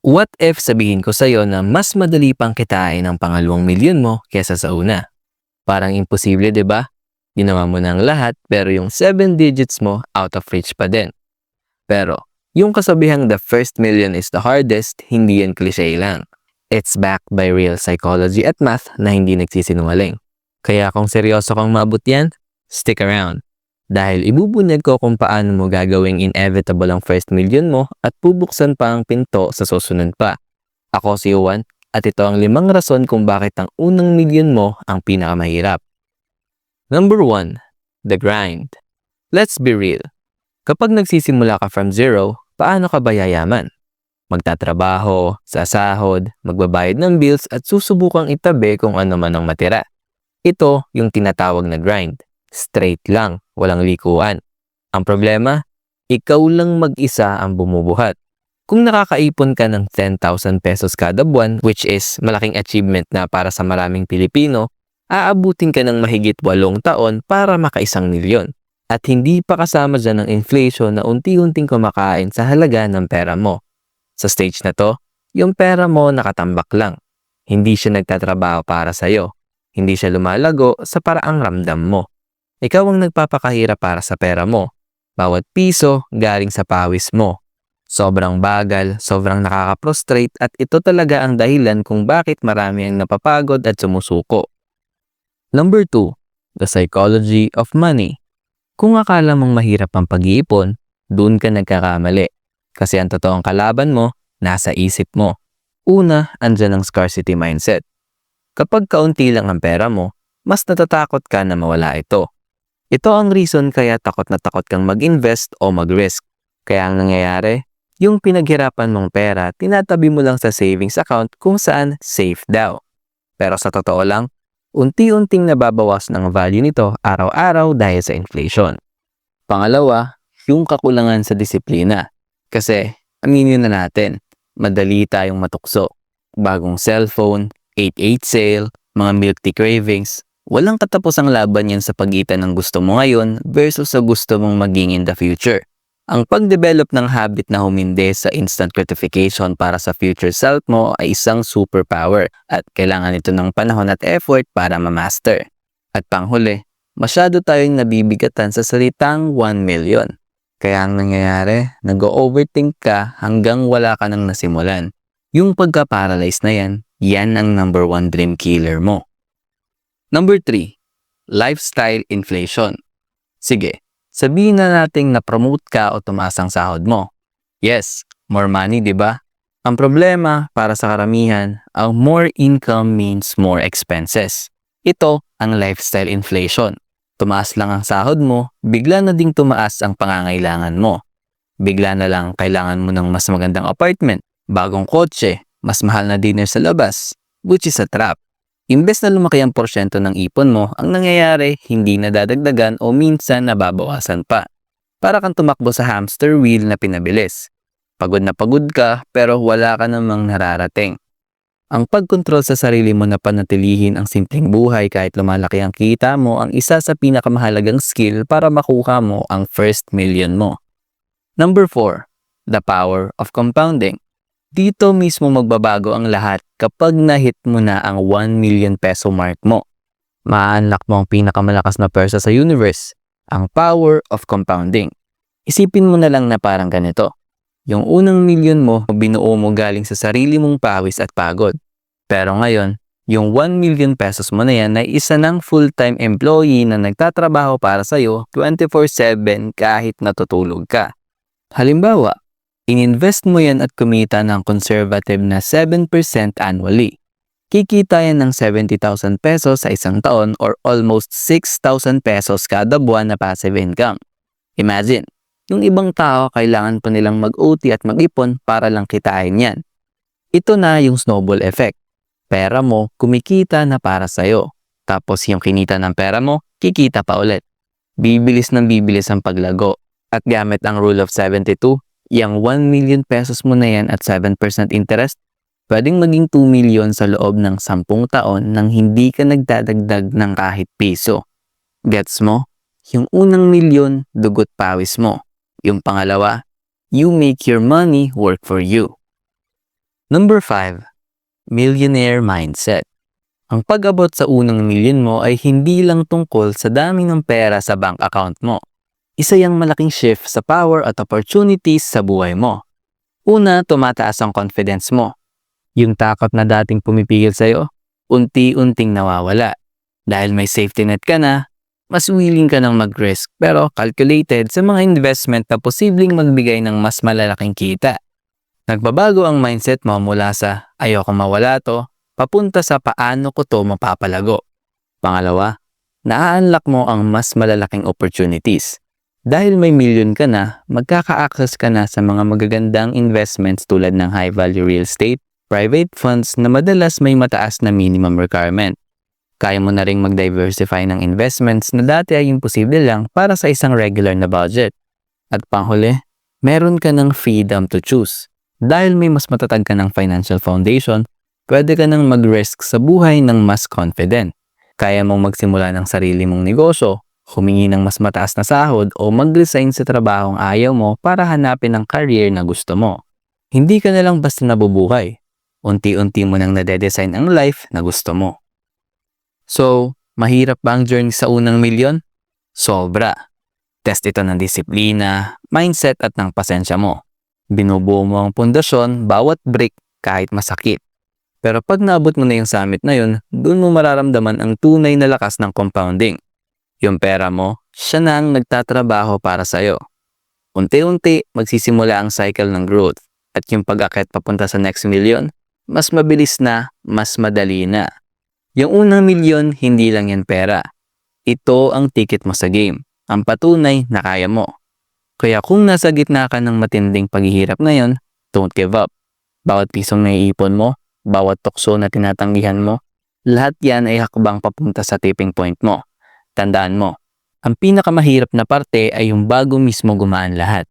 What if sabihin ko sa'yo na mas madali pang kitain ang pangalawang milyon mo kesa sa una? Parang imposible, di ba? Ginawa mo ng lahat pero yung 7 digits mo out of reach pa din. Pero, yung kasabihang the first million is the hardest, hindi yan cliche lang. It's backed by real psychology at math na hindi nagsisinungaling. Kaya kung seryoso kang maabot yan, stick around. Dahil ibubunyag ko kung paano mo gagawing inevitable ang first million mo at bubuksan pa ang pinto sa susunod pa. Ako si Juan at ito ang limang rason kung bakit ang unang million mo ang pinakamahirap. Number 1. The grind. Let's be real. Kapag nagsisimula ka from zero, paano ka ba yayaman? Magtatrabaho, sasahod, magbabayad ng bills at susubukang itabi kung ano man ang matira. Ito yung tinatawag na grind. Straight lang, walang likuan. Ang problema, ikaw lang mag-isa ang bumubuhat. Kung nakakaipon ka ng 10,000 pesos kada buwan, which is malaking achievement na para sa maraming Pilipino, aabutin ka ng mahigit walong taon para makaisang milyon. At hindi pa kasama dyan ang inflation na unti-unting kumakain sa halaga ng pera mo. Sa stage na to, yung pera mo nakatambak lang. Hindi siya nagtatrabaho para sa'yo. Hindi siya lumalago sa paraang ramdam mo. Ikaw ang nagpapakahirap para sa pera mo. Bawat piso galing sa pawis mo. Sobrang bagal, sobrang nakaka-prostrate at ito talaga ang dahilan kung bakit marami ang napapagod at sumusuko. Number 2, the psychology of money. Kung akala mong mahirap ang pag-iipon, doon ka nagkakamali. Kasi ang totoong kalaban mo, nasa isip mo. Una, andyan ang scarcity mindset. Kapag kaunti lang ang pera mo, mas natatakot ka na mawala ito. Ito ang reason kaya takot na takot kang mag-invest o mag-risk. Kaya ang nangyayari, yung pinaghirapan mong pera, tinatabi mo lang sa savings account kung saan safe daw. Pero sa totoo lang, unti-unting nababawas ng value nito araw-araw dahil sa inflation. Pangalawa, yung kakulangan sa disiplina. Kasi, aminin na natin, madali tayong matukso. Bagong cellphone, 8-8 sale, mga milk tea cravings, walang katapos ang laban yan sa pagitan ng gusto mo ngayon versus sa gusto mong maging in the future. Ang pag-develop ng habit na humindi sa instant gratification para sa future self mo ay isang superpower at kailangan ito ng panahon at effort para ma-master. At panghuli, masyado tayong nabibigatan sa salitang 1 million. Kaya ang nangyayari, nag-overthink ka hanggang wala ka nang nasimulan. Yung pagka-paralyze na yan, yan ang number one dream killer mo. Number 3, lifestyle inflation. Sige, sabihin na nating na-promote ka o tumaas ang sahod mo. Yes, more money, di ba? Ang problema para sa karamihan, ang more income means more expenses. Ito ang lifestyle inflation tumaas lang ang sahod mo, bigla na ding tumaas ang pangangailangan mo. Bigla na lang kailangan mo ng mas magandang apartment, bagong kotse, mas mahal na dinner sa labas, which is a trap. Imbes na lumaki ang porsyento ng ipon mo, ang nangyayari hindi nadadagdagan o minsan nababawasan pa. Para kang tumakbo sa hamster wheel na pinabilis. Pagod na pagod ka pero wala ka namang nararating. Ang pagkontrol sa sarili mo na panatilihin ang simpleng buhay kahit lumalaki ang kita mo ang isa sa pinakamahalagang skill para makuha mo ang first million mo. Number 4. The power of compounding. Dito mismo magbabago ang lahat kapag nahit mo na ang 1 million peso mark mo. Ma-unlock mo ang pinakamalakas na persa sa universe, ang power of compounding. Isipin mo na lang na parang ganito. Yung unang milyon mo, binuo mo galing sa sarili mong pawis at pagod. Pero ngayon, yung 1 million pesos mo na yan ay isa ng full-time employee na nagtatrabaho para sa'yo 24-7 kahit natutulog ka. Halimbawa, ininvest mo yan at kumita ng conservative na 7% annually. Kikita yan ng 70,000 pesos sa isang taon or almost 6,000 pesos kada buwan na passive income. Imagine, yung ibang tao kailangan pa nilang mag-OT at mag-ipon para lang kitain yan. Ito na yung snowball effect. Pera mo, kumikita na para sa'yo. Tapos yung kinita ng pera mo, kikita pa ulit. Bibilis ng bibilis ang paglago. At gamit ang rule of 72, yung 1 million pesos mo na yan at 7% interest, pwedeng maging 2 million sa loob ng 10 taon nang hindi ka nagdadagdag ng kahit piso. Gets mo? Yung unang milyon, dugot pawis mo. Yung pangalawa, you make your money work for you. Number 5. Millionaire Mindset Ang pag-abot sa unang milyon mo ay hindi lang tungkol sa dami ng pera sa bank account mo. Isa yung malaking shift sa power at opportunities sa buhay mo. Una, tumataas ang confidence mo. Yung takot na dating pumipigil sa'yo, unti-unting nawawala. Dahil may safety net ka na, mas willing ka ng mag-risk pero calculated sa mga investment na posibleng magbigay ng mas malalaking kita. Nagbabago ang mindset mo mula sa ayoko mawala to, papunta sa paano ko to mapapalago. Pangalawa, naa-unlock mo ang mas malalaking opportunities. Dahil may million ka na, magkaka-access ka na sa mga magagandang investments tulad ng high-value real estate, private funds na madalas may mataas na minimum requirement. Kaya mo na ring mag-diversify ng investments na dati ay imposible lang para sa isang regular na budget. At panghuli, meron ka ng freedom to choose. Dahil may mas matatag ka ng financial foundation, pwede ka nang mag-risk sa buhay ng mas confident. Kaya mong magsimula ng sarili mong negosyo, humingi ng mas mataas na sahod o mag-resign sa trabahong ayaw mo para hanapin ang career na gusto mo. Hindi ka na lang basta nabubuhay. Unti-unti mo nang nade-design ang life na gusto mo. So, mahirap ba ang journey sa unang milyon? Sobra. Test ito ng disiplina, mindset at ng pasensya mo. Binubuo mo ang pundasyon bawat break kahit masakit. Pero pag naabot mo na yung summit na yun, doon mo mararamdaman ang tunay na lakas ng compounding. Yung pera mo, siya na ang nagtatrabaho para sa'yo. Unti-unti, magsisimula ang cycle ng growth. At yung pag-akit papunta sa next million, mas mabilis na, mas madali na. Yung unang milyon, hindi lang yan pera. Ito ang ticket mo sa game. Ang patunay na kaya mo. Kaya kung nasa gitna ka ng matinding paghihirap ngayon, don't give up. Bawat pisong naiipon mo, bawat tukso na tinatanggihan mo, lahat yan ay hakbang papunta sa tipping point mo. Tandaan mo, ang pinakamahirap na parte ay yung bago mismo gumaan lahat.